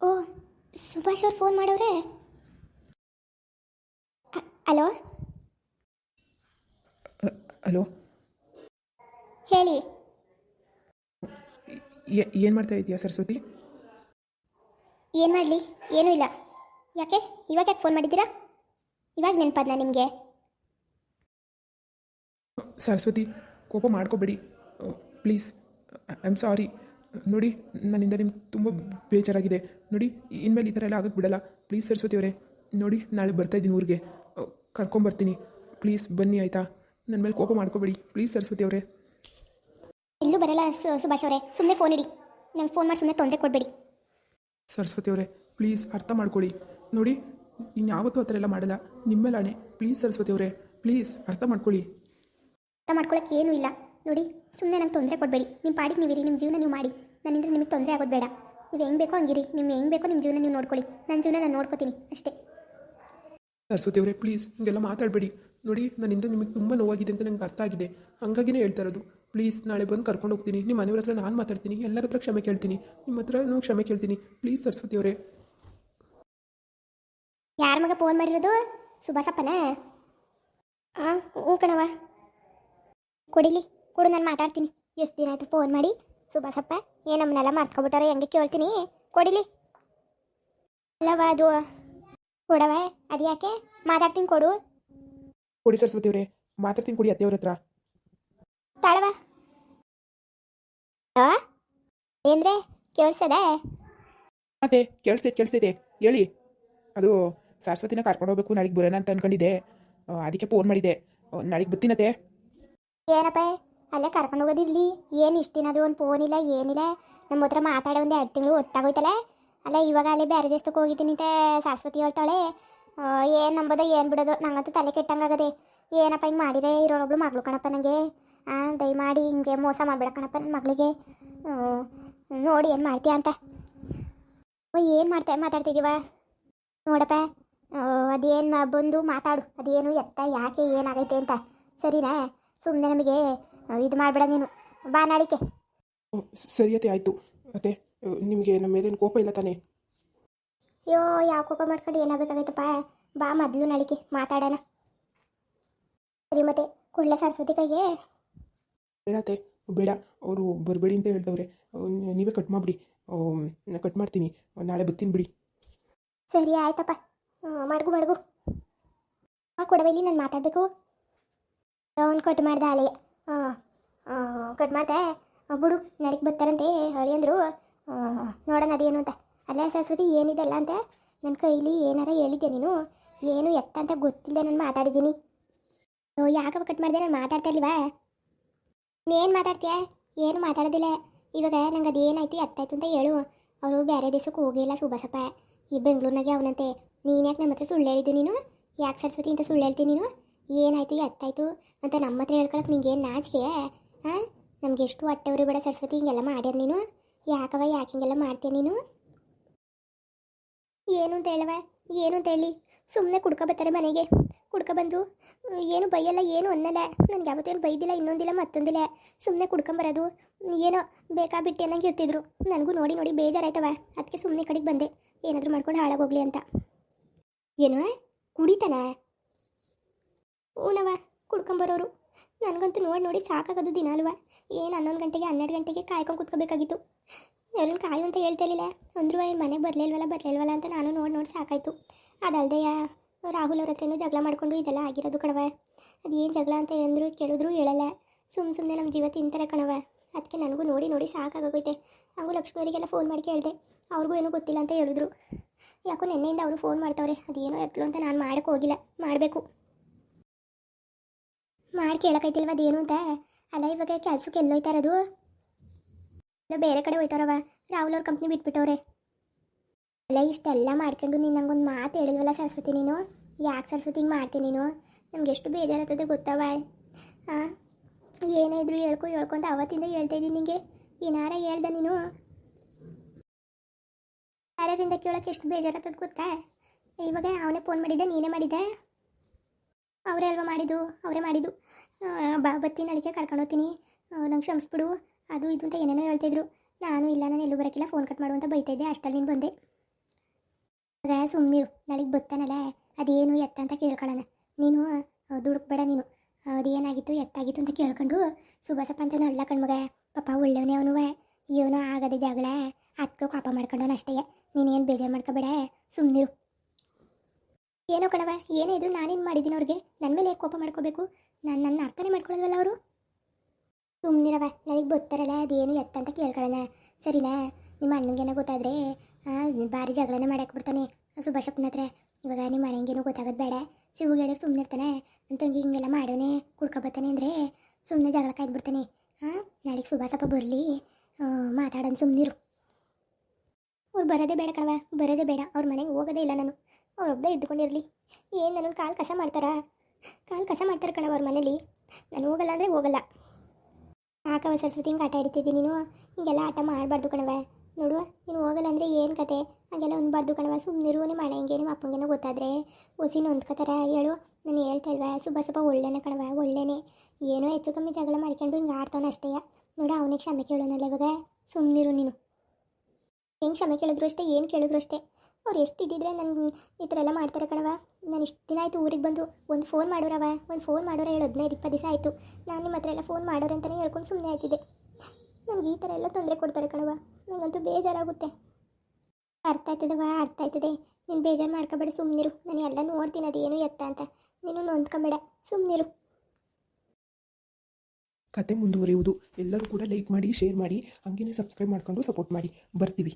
ಓ ಸುಭಾಷ್ ಅವ್ರು ಫೋನ್ ಮಾಡವ್ರೆ hello hello ಹೇಳಿ ಏನು ಮಾಡ್ತಾ ಇದೀಯಾ ಸರಸ್ವತಿ ಏನು ಮಾಡಲಿ ಏನೂ ಇಲ್ಲ ಯಾಕೆ ಇವಾಗ ಯಾಕೆ ಫೋನ್ ಮಾಡಿದ್ದೀರಾ ಇವಾಗ ನೆನಪದ್ನ ನಿಮಗೆ ಸರಸ್ವತಿ ಕೋಪ ಮಾಡ್ಕೋಬೇಡಿ. ಪ್ಲೀಸ್ ಐ ಆಮ್ ಸಾರಿ ನೋಡಿ ನನ್ನಿಂದ ನಿಮ್ಗೆ ತುಂಬ ಬೇಜಾರಾಗಿದೆ. ನೋಡಿ ಇನ್ಮೇಲೆ ಈ ಥರ ಎಲ್ಲ ಆಗಕ್ಕೆ ಬಿಡಲ್ಲ. ಪ್ಲೀಸ್ ಸರಸ್ವತಿ ಅವರೇ ನೋಡಿ ನಾಳೆ ಬರ್ತಾ ಇದ್ದೀನಿ ಊರಿಗೆ. ಕರ್ಕೊಂಬರ್ತೀನಿ ಪ್ಲೀಸ್ ಬನ್ನಿ ಆಯಿತಾ? ನನ್ನ ಮೇಲೆ ಕೋಪ ಮಾಡ್ಕೋಬೇಡಿ. ಪ್ಲೀಸ್ ಸರಸ್ವತಿ ಅವರೇ. ಇಲ್ಲೂ ಬರಲ್ಲ ಸುಭಾಷ್ ಅವರೇ. ಸುಮ್ಮನೆ ಫೋನ್ ಇಡಿ. ನಂಗೆ ಫೋನ್ ಮಾಡಿ ಸುಮ್ಮನೆ ತೊಂದರೆ ಕೊಡಬೇಡಿ. ಸರಸ್ವತಿ ಅವರೇ ಪ್ಲೀಸ್ ಅರ್ಥ ಮಾಡ್ಕೊಳ್ಳಿ. ನೋಡಿ ಇನ್ಯಾವತ್ತೂ ಆ ಥರ ಎಲ್ಲ ಮಾಡಲ್ಲ. ನಿಮ್ಮೇಲಾಣೆ ಪ್ಲೀಸ್ ಸರಸ್ವತಿ ಅವರೇ ಪ್ಲೀಸ್ ಅರ್ಥ ಮಾಡ್ಕೊಳ್ಳಿ. ಅರ್ಥ ಮಾಡ್ಕೊಳಕ್ಕೆ ಏನೂ ಇಲ್ಲ. ನೋಡಿ ಸುಮ್ಮನೆ ನಂಗೆ ತೊಂದರೆ ಕೊಡಬೇಡಿ. ನಿಮ್ಮ ಪಾಡಿಗೆ ನೀವಿರಿ ನಿಮ್ಮ ಜೀವನ ನೀವು ಮಾಡಿ. ನನ್ನಿಂದ ನಿಮಗೆ ತೊಂದರೆ ಆಗೋದು ಬೇಡ. ನೀವು ಹೆಂಗೆ ಬೇಕೋ ಹಂಗಿರಿ. ನಿಮ್ಮ ಹೆಂಗೆ ಬೇಕೋ ನಿಮ್ಮ ಜೀವನ ನೀವು ನೋಡ್ಕೊಳ್ಳಿ. ನನ್ನ ಜೀವನ ನಾನು ನೋಡ್ಕೋತೀನಿ. ಅಷ್ಟೇ. ಸರಸ್ವತಿ ಅವರೇ ಪ್ಲೀಸ್ ಹಿಂಗೆಲ್ಲ ಮಾತಾಡಬೇಡಿ. ನೋಡಿ ನನ್ನಿಂದ ನಿಮಗೆ ತುಂಬ ನೋವಾಗಿದೆ ಅಂತ ನಂಗೆ ಅರ್ಥ ಆಗಿದೆ. ಹಾಗಾಗಿನೇ ಹೇಳ್ತಾ ಇರೋದು. ಪ್ಲೀಸ್ ನಾಳೆ ಬಂದು ಕರ್ಕೊಂಡು ಹೋಗ್ತೀನಿ. ನಿಮ್ಮ ಮನೆಯವ್ರ ಹತ್ರ ನಾನು ಮಾತಾಡ್ತೀನಿ. ಎಲ್ಲರ ಹತ್ರ ಕ್ಷಮೆ ಕೇಳ್ತೀನಿ. ನಿಮ್ಮ ಹತ್ರ ನಾನು ಕ್ಷಮೆ ಕೇಳ್ತೀನಿ. ಪ್ಲೀಸ್ ಸರಸ್ವತಿ ಅವರೇ. ಯಾರ ಮಗ ಫೋನ್ ಮಾಡಿರೋದು? ಸುಭಾಸಪ್ಪನೇ? ಹಾಂ ಹ್ಞೂ ಕಣವ ಕೊಡಿಲಿ ಕೊಡು ನಾನು ಮಾತಾಡ್ತೀನಿ. ಎಷ್ಟು ದಿನ ಆಯಿತು ಫೋನ್ ಮಾಡಿ? ಸುಭಾಸಪ್ಪ ಏ ನಮ್ಮನ್ನೆಲ್ಲ ಮರ್ತ್ಕೊಬಿಟ್ಟಾರೆ ಹೆಂಗೆ ಕೇಳ್ತೀನಿ. ಕೊಡಿಲಿ. ಅಲ್ಲವಾ ಅದು ಕೊಡವ ಅದು ಯಾಕೆ? ಮಾತಾಡ್ತೀನಿ ಕೊಡು. ಕೊಡಿ ಸರಸ್ವತಿ ಅವರೇ ಮಾತಾಡ್ತೀನಿ ಕೊಡಿ ಅತ್ತೆಯವ್ರ ಹತ್ರ. ತಾಳವ? ಏನ್ರೆ ಕೇಳಿಸದ? ಅದೇ ಕೇಳಿಸ್ತೈತೆ ಕೇಳಿಸ್ತೈತೆ ಹೇಳಿ. ಅದು ಸರಸ್ವತಿನ ಕರ್ಕೊಂಡು ಹೋಗ್ಬೇಕು ನಾಳೆಗೆ ಬರೋಣ ಅಂತ ಅನ್ಕೊಂಡಿದ್ದೆ. ಅದಕ್ಕೆ ಫೋನ್ ಮಾಡಿದೆ ನಾಳೆಗೆ ಬತ್ತೀನತ್ತೆ ಏನಪ್ಪ? ಅಲ್ಲೇ ಕರ್ಕೊಂಡು ಹೋಗೋದಿರ್ಲಿ ಏನು ಇಷ್ಟು ದಿನ ಒಂದು ಫೋನ್ ಇಲ್ಲ ಏನಿಲ್ಲ ನಮ್ಮ ಹತ್ರ ಮಾತಾಡೋ ಒಂದು ಎರಡು ತಿಂಗಳು ಒತ್ತಾಗೋಯ್ತಲ್ಲ ಅಲ್ಲ, ಇವಾಗ ಅಲ್ಲೇ ಬೇರೆ ದೇಶಕ್ಕೆ ಹೋಗಿದ್ದೀನಿ ಅಂತ ಶಾಶ್ವತಿ ಹೇಳ್ತಾಳೆ. ಏನು ನಂಬೋದೋ ಏನು ಬಿಡೋದು ನಂಗಂತೂ ತಲೆ ಕೆಟ್ಟಂಗಾಗದೆ ಏನಪ್ಪ ಹಿಂಗೆ ಮಾಡಿದ್ರೆ ಇರೋಳೊಬ್ಳು ಮಗಳು ಕಣಪ್ಪ ನನಗೆ ದಯಮಾಡಿ ಹಿಂಗೆ ಮೋಸ ಮಾಡಬೇಡ ಕಣಪ್ಪ ನನ್ನ ಮಗಳಿಗೆ. ನೋಡಿ ಏನು ಮಾಡ್ತೀಯ ಅಂತ. ಓ, ಏನು ಮಾಡ್ತಾ ಮಾತಾಡ್ತಿದ್ದೀವ ನೋಡಪ್ಪ ಅದೇನು ಬಂದು ಮಾತಾಡು. ಅದೇನು ಎತ್ತ, ಯಾಕೆ ಏನಾಗೈತೆ ಅಂತ. ಸರಿನಾ? ಸುಮ್ಮನೆ ನಮಗೆ ಇದು ಮಾಡಬೇಡ ನೀನು. ಬಾ ನಾಳಿಕೆ ಸರಿ ಸರಿಯತೆ ಆಯಿತು. ಅತ್ತೆ ನಿಮಗೆ ನಮ್ಮ ಮೇಲೇನು ಕೋಪ ಇಲ್ಲ ತಾನೇ? ಅಯ್ಯೋ ಯಾವ ಕೋಪ ಮಾಡ್ಕೊಂಡು ಏನಾಗಬೇಕಾಗೈತಪ್ಪ ಬಾ ಮೊದಲು ನಾಳಿಕೆ ಮಾತಾಡೋಣ. ಸರಿ ಮತ್ತೆ ಕುಳ್ಳ ಸರಸ್ವತಿ ಕೈಗೆ. ಬೇಡ ಅತ್ತೆ ಬೇಡ. ಅವರು ಬರಬೇಡಿ ಅಂತ ಹೇಳ್ದವ್ರೆ. ನೀವೇ ಕಟ್ ಮಾಡಿಬಿಡಿ. ಕಟ್ ಮಾಡ್ತೀನಿ. ನಾಳೆ ಬರ್ತೀನಿ ಬಿಡಿ. ಸರಿ ಆಯ್ತಪ್ಪ. ಮಡಗು ಮಡ್ಗು. ಕೊಡಬೈಲಿ ನಾನು ಮಾತಾಡಬೇಕು. ಅವ್ನು ಕಟ್ ಮಾಡ್ದೆ ಅಲೆ ಕಟ್ ಮಾಡ್ದೆ. ಬಿಡು ನಡಕ್ಕೆ ಬರ್ತಾರಂತೆ ಅಂದರು. ನೋಡೋಣ ಅದೇನು ಅಂತ. ಅಲ್ಲೇ ಸರಸ್ವತಿ, ಏನಿದೆಲ್ಲ ಅಂತ? ನನ್ನ ಕೈಲಿ ಏನಾರ ಹೇಳಿದ್ದೆ ನೀನು? ಏನು ಎತ್ತ ಅಂತ ಗೊತ್ತಿಲ್ಲದೆ ನಾನು ಮಾತಾಡಿದ್ದೀನಿ. ಓ ಯಾಕವ ಕಟ್ ಮಾಡಿದೆ? ನಾನು ಮಾತಾಡ್ತಾ ಇಲ್ವಾ ನೀನು ಮಾತಾಡ್ತೀಯ? ಏನು ಮಾತಾಡೋದಿಲ್ಲ. ಇವಾಗ ನಂಗೆ ಅದೇನಾಯ್ತು, ಎತ್ತಾಯ್ತು ಅಂತ ಹೇಳು. ಅವರು ಬೇರೆ ದೇಶಕ್ಕೆ ಹೋಗಿಲ್ಲ ಸುಭಾಸಪ್ಪ ಈ ಬೆಂಗಳೂರಿನಾಗೆ ಅವನಂತೆ. ನೀನು ಯಾಕೆ ನಮ್ಮ ಹತ್ರ ಸುಳ್ಳು ಹೇಳಿದ್ದು ನೀನು? ಯಾಕೆ ಸರಸ್ವತಿ ಅಂತ ಸುಳ್ಳು ಹೇಳ್ತೀನಿ ನೀನು? ಏನಾಯ್ತು, ಎತ್ತಾಯಿತು ಅಂತ ನಮ್ಮ ಹತ್ರ ನಿಂಗೆ ಏನು ನಾಚಿಕೆ? ಹಾಂ ನಮ್ಗೆ ಎಷ್ಟು ಹೊಟ್ಟೆವ್ರಿ ಬೇಡ ಸರಸ್ವತಿ, ಹಿಂಗೆಲ್ಲ ಮಾಡ್ಯಾರ ನೀನು. ಯಾಕವ ಯಾಕೆ ಹಿಂಗೆಲ್ಲ ಮಾಡ್ತೀಯ ನೀನು? ಏನು ಅಂತ ಹೇಳವ ಏನು ಅಂತ ಹೇಳಿ. ಸುಮ್ಮನೆ ಕುಡ್ಕೊ ಬರ್ತಾರೆ ಮನೆಗೆ. ಕುಡ್ಕೊ ಬಂದು, ಏನು ಬೈಯಲ್ಲ, ಏನು ಅನ್ನಲ್ಲ. ನನಗೆ ಯಾವತ್ತೇನು ಬೈದಿಲ್ಲ, ಇನ್ನೊಂದಿಲ್ಲ, ಮತ್ತೊಂದಿಲ್ಲ. ಸುಮ್ಮನೆ ಕುಡ್ಕೊಂಬರೋದು ಏನೋ ಬೇಕಾ ಬಿಟ್ಟು ಅನ್ನಂಗೆ ಇರ್ತಿದ್ರು ನನಗೂ ನೋಡಿ ನೋಡಿ ಬೇಜಾರಾಯ್ತವ ಅದಕ್ಕೆ ಸುಮ್ಮನೆ ಕಡೆಗೆ ಬಂದೆ. ಏನಾದರೂ ಮಾಡ್ಕೊಂಡು ಹಾಳಾಗೋಗ್ಲಿ ಅಂತ. ಏನು, ಕುಡಿತಾನ? ಹೂನವ ಕುಡ್ಕೊಂಬರೋರು ನನಗಂತೂ ನೋಡಿ ನೋಡಿ ಸಾಕಾಗೋದು ದಿನ ಅಲ್ವ. ಏನು ಹನ್ನೊಂದು ಗಂಟೆಗೆ, ಹನ್ನೆರಡು ಗಂಟೆಗೆ ಕಾಯ್ಕೊಂಡು ಕೂತ್ಕೋಬೇಕಾಗಿತ್ತು. ಯಾರನ್ನ ಕಾಯು ಅಂತ ಹೇಳ್ತಾ ಇರಲಿಲ್ಲ. ಅಂದ್ರು ಏನು ಮನೆಗೆ ಬರಲಿಲ್ವಲ್ಲ ಬರಲಿಲ್ವಲ್ಲ ಅಂತ ನಾನು ನೋಡಿ ನೋಡಿ ಸಾಕಾಯಿತು. ಅದಲ್ದೆಯ ರಾಹುಲ್ ಅವ್ರ ಹತ್ರನೂ ಜಗಳ ಮಾಡಿಕೊಂಡು ಇದೆಲ್ಲ ಆಗಿರೋದು ಕಣವ ಅದು ಏನು ಜಗಳ ಅಂತ ಹೇಳಿದ್ರು ಕೇಳಿದ್ರು ಹೇಳಲ್ಲ. ಸುಮ್ಮ ಸುಮ್ಮನೆ ನಮ್ಮ ಜೀವ ತಿಂತಾರೆ ಕಣವ ಅದಕ್ಕೆ ನನಗೂ ನೋಡಿ ನೋಡಿ ಸಾಕಾಗೋಗೈತೆ. ಹಾಗೂ ಲಕ್ಷ್ಮಿ ಅವರಿಗೆಲ್ಲ ಫೋನ್ ಮಾಡಿ ಕೇಳಿದೆ. ಅವ್ರಿಗೂ ಏನೂ ಗೊತ್ತಿಲ್ಲ ಅಂತ ಹೇಳಿದ್ರು. ಯಾಕೋ ನಿನ್ನೆಯಿಂದ ಅವರು ಫೋನ್ ಮಾಡ್ತಾವ್ರೆ. ಅದೇನೋ ಎತ್ತಲು ಅಂತ ನಾನು ಮಾಡೋಕ್ಕೆ ಹೋಗಿಲ್ಲ. ಮಾಡಬೇಕು. ಮಾಡಿ ಕೇಳೋಕೈತಿಲ್ವ ಅದೇನು ಅಂತ? ಅಲ್ಲ, ಇವಾಗ ಕೆಲ್ಸಕ್ಕೆ ಎಲ್ಲ ಹೋಯ್ತಾರದು ಇಲ್ಲ, ಬೇರೆ ಕಡೆ ಹೋಯ್ತಾರವ ರಾಹುಲ್ ಅವ್ರ ಕಂಪ್ನಿ ಬಿಟ್ಬಿಟ್ಟವ್ರೆ. ಅಲ್ಲ, ಇಷ್ಟೆಲ್ಲ ಮಾಡ್ಕೊಂಡು ನೀನು ನಂಗೊಂದು ಮಾತು ಹೇಳಿಲ್ವಲ್ಲ ಸರಸ್ವತಿ ನೀನು? ಯಾಕೆ ಸರಸ್ವತಿ ಹಿಂಗೆ ಮಾಡ್ತೀನಿ ನೀನು? ನಮ್ಗೆ ಎಷ್ಟು ಬೇಜಾರಾಗ್ತದೆ ಗೊತ್ತವ ಹಾಂ ಏನೇ ಇದ್ರು ಹೇಳ್ಕೊ ಹೇಳ್ಕೊಂತ ಅವತ್ತಿಂದ ಹೇಳ್ತಾ ಇದ್ದೀನಿ ನಿಂಗೆ. ಏನಾರ ಹೇಳ್ದೆ ನೀನು? ಯಾರ್ಯಾರಿಂದ ಕೇಳೋಕೆ ಎಷ್ಟು ಬೇಜಾರಾಗ್ತದೆ ಗೊತ್ತಾ? ಇವಾಗ ಅವನೇ ಫೋನ್ ಮಾಡಿದ್ದೆ, ನೀನೇ ಮಾಡಿದ್ದೆ? ಅವರೇ ಅಲ್ವಾ ಮಾಡಿದ್ದು? ಅವರೇ ಮಾಡಿದ್ದು. ಬಾ ಬತ್ತೀನಿ ಅಡಿಕೆ ಕರ್ಕೊಂಡು ಹೋಗ್ತೀನಿ. ನಂಗೆ ಕ್ಷಮಿಸ್ಬಿಡು. ಅದು ಇದು ಅಂತ ಏನೇನೋ ಹೇಳ್ತಿದ್ರು ನಾನು ಇಲ್ಲ, ನಾನು ಎಲ್ಲೂ ಬರೋಕ್ಕಿಲ್ಲ ಫೋನ್ ಕಟ್ ಮಾಡು ಅಂತ ಬೈತಾಯಿದ್ದೆ ಅಷ್ಟಲ್ಲಿ ನೀನು ಬಂದೆ. ಆಗ ಸುಮ್ಮನಿರು ನಾಳೆಗೆ ಬತ್ತಾನಲ್ಲ ಅದೇನು ಎತ್ತ ಅಂತ ಕೇಳ್ಕೊಳ್ಳೋಣ ನೀನು ದುಡುಕ್ಬೇಡ ನೀನು. ಅದೇನಾಗಿತ್ತು, ಎತ್ತಾಗಿತ್ತು ಅಂತ ಕೇಳ್ಕೊಂಡು ಸುಭಾಸಪ್ಪ ಅಂತ ಅಲ್ಲ ಕಣ್ಮಗ. ಪಾಪ ಒಳ್ಳೆಯವನೇ ಅವನು. ಏನೋ ಆಗದೆ ಜಗಳ. ಅದಕ್ಕೂ ಪಾಪ ಮಾಡ್ಕೊಂಡವನು ಅಷ್ಟೇ. ನೀನೇನು ಬೇಜಾರು ಮಾಡ್ಕೋಬೇಡ. ಸುಮ್ಮನಿರು ಏನೋ ಕಣವ ಏನೇ ಇದ್ರು ನಾನೇನು ಮಾಡಿದ್ದೀನಿ ಅವ್ರಿಗೆ? ನನ್ನ ಮೇಲೆ ಕೋಪ ಮಾಡ್ಕೋಬೇಕು? ನಾನು ನನ್ನ ಅರ್ಥನೇ ಮಾಡ್ಕೊಳ್ಳೋದಲ್ಲ ಅವರು? ಸುಮ್ಮನಿರವ ನನಗೆ ಗೊತ್ತಾರಲ್ಲ, ಅದೇನು ಎತ್ತ ಅಂತ ಕೇಳ್ಕೊಳ್ಳೋಣ ಸರಿನಾ? ನಿಮ್ಮ ಅಣ್ಣಂಗೇನೋ ಗೊತ್ತಾದರೆ ಭಾರಿ ಜಗಳನೇ ಮಾಡಾಕ್ಬಿಡ್ತಾನೆ ಸುಭಾಷಪ್ಪನ ಹತ್ರ. ಇವಾಗ ನಿಮ್ಮ ಅಣ್ಣಂಗೇನೋ ಗೊತ್ತಾಗೋದು ಬೇಡ. ಸಿಗು ಹೇಳಿದ್ರೆ ಸುಮ್ಮನೆ ಇರ್ತಾನೆ. ನನ್ನ ತಂಗಿ ಹಿಂಗೆಲ್ಲ ಮಾಡೋನೆ ಕುಡ್ಕೊಬತ್ತಾನೆ ಅಂದರೆ ಸುಮ್ಮನೆ ಜಗಳ ಕಾಯ್ದುಬಿಡ್ತಾನೆ ಹಾಂ ನಾಳೆಗೆ ಸುಭಾಷಪ್ಪ ಬರಲಿ ಮಾತಾಡೋಣ ಸುಮ್ಮನಿರು ಅವ್ರು ಬರೋದೇ ಬೇಡ ಕಣವ ಬರೋದೇ ಬೇಡ. ಅವ್ರ ಮನೆಗೆ ಹೋಗೋದೇ ಇಲ್ಲ ನಾನು. ಅವರೊಬ್ಬೇ ಇದ್ದುಕೊಂಡಿರಲಿ ಏನು ನನ್ನ ಕಾಲು ಕಸ ಮಾಡ್ತಾರಾ? ಕಾಲು ಕಸ ಮಾಡ್ತಾರೆ ಕಣವ ಅವ್ರ ಮನೇಲಿ. ನಾನು ಹೋಗಲ್ಲ ಅಂದರೆ ಹೋಗಲ್ಲ. ಆಕವ ಸರಸ್ವತಿ ಹಿಂಗೆ ಆಟ ಆಡ್ತಿದ್ದಿ ನೀನು? ಹಿಂಗೆಲ್ಲ ಆಟ ಮಾಡಬಾರ್ದು ಕಣವ ನೋಡುವ, ನೀನು ಹೋಗಲ್ಲ ಅಂದರೆ ಏನು ಕತೆ? ಹಾಗೆಲ್ಲ ಉಣ್ಬಾರ್ದು ಕಣವ ಸುಮ್ಮನಿರು ಮಾಡ ಹಿಂಗೆ, ನಿಮ್ಮ ಅಪ್ಪಂಗೇನೋ ಗೊತ್ತಾದರೆ. ಒಸಿನ ಹೊಂದ್ಕೋತಾರ ಹೇಳು. ನಾನು ಹೇಳ್ತಾ ಇಲ್ವ? ಸುಬ್ಬ ಸ್ವಲ್ಪ ಒಳ್ಳೆನೆ ಕಣವ ಒಳ್ಳೆನೆ. ಏನೋ ಹೆಚ್ಚು ಕಮ್ಮಿ ಜಗಳ ಮಾಡ್ಕೊಂಡು ಹಿಂಗೆ ಆಡ್ತಾನೆ ಅಷ್ಟೇ. ನೋಡು, ಅವನಿಗೆ ಕ್ಷಮೆ ಕೇಳೋನಲ್ಲ ಇವಾಗ. ಸುಮ್ಮನಿರು ನೀನು. ಹೆಂಗೆ ಕ್ಷಮೆ ಕೇಳಿದ್ರು ಅಷ್ಟೇ, ಏನು ಕೇಳಿದ್ರು ಅಷ್ಟೇ. ಅವ್ರು ಎಷ್ಟು ಇದ್ದಿದ್ರೆ ನನಗೆ ಈ ಥರ ಎಲ್ಲ ಮಾಡ್ತಾರೆ ಕಣವ ನಾನು ಇಷ್ಟು ದಿನ ಆಯಿತು ಊರಿಗೆ ಬಂದು ಒಂದು ಫೋನ್ ಮಾಡೋರವ ಒಂದು ಫೋನ್ ಮಾಡೋರ ಹೇಳು ಹದಿನೈದು ಇಪ್ಪತ್ತು ದಿವಸ ಆಯಿತು. ನಾನು ನಿಮ್ಮ ಹತ್ರ ಎಲ್ಲ ಫೋನ್ ಮಾಡೋರು ಅಂತಲೇ ಹೇಳ್ಕೊಂಡು ಸುಮ್ಮನೆ ಆಯ್ತಿದ್ದೆ. ನನಗೆ ಈ ಥರ ಎಲ್ಲ ತೊಂದರೆ ಕೊಡ್ತಾರೆ ಕಣವ ನನಗಂತೂ ಬೇಜಾರಾಗುತ್ತೆ. ಅರ್ಥ ಆಯ್ತದವ ಅರ್ಥ ಆಯ್ತದೆ. ನೀನು ಬೇಜಾರು ಮಾಡ್ಕೊಬೇಡ ಸುಮ್ಮನಿರು ನಾನು ಎಲ್ಲ ನೋಡ್ತೀನಿ, ಅದೇನು ಎತ್ತ ಅಂತ. ನೀನು ನೊಂದ್ಕೊಂಬೇಡ ಸುಮ್ಮನಿರು ಕತೆ ಮುಂದುವರಿಯುವುದು. ಎಲ್ಲರೂ ಕೂಡ ಲೈಕ್ ಮಾಡಿ ಶೇರ್ ಮಾಡಿ. ಹಾಗೇನೆ ಸಬ್ಸ್ಕ್ರೈಬ್ ಮಾಡ್ಕೊಂಡು ಸಪೋರ್ಟ್ ಮಾಡಿ. ಬರ್ತೀವಿ.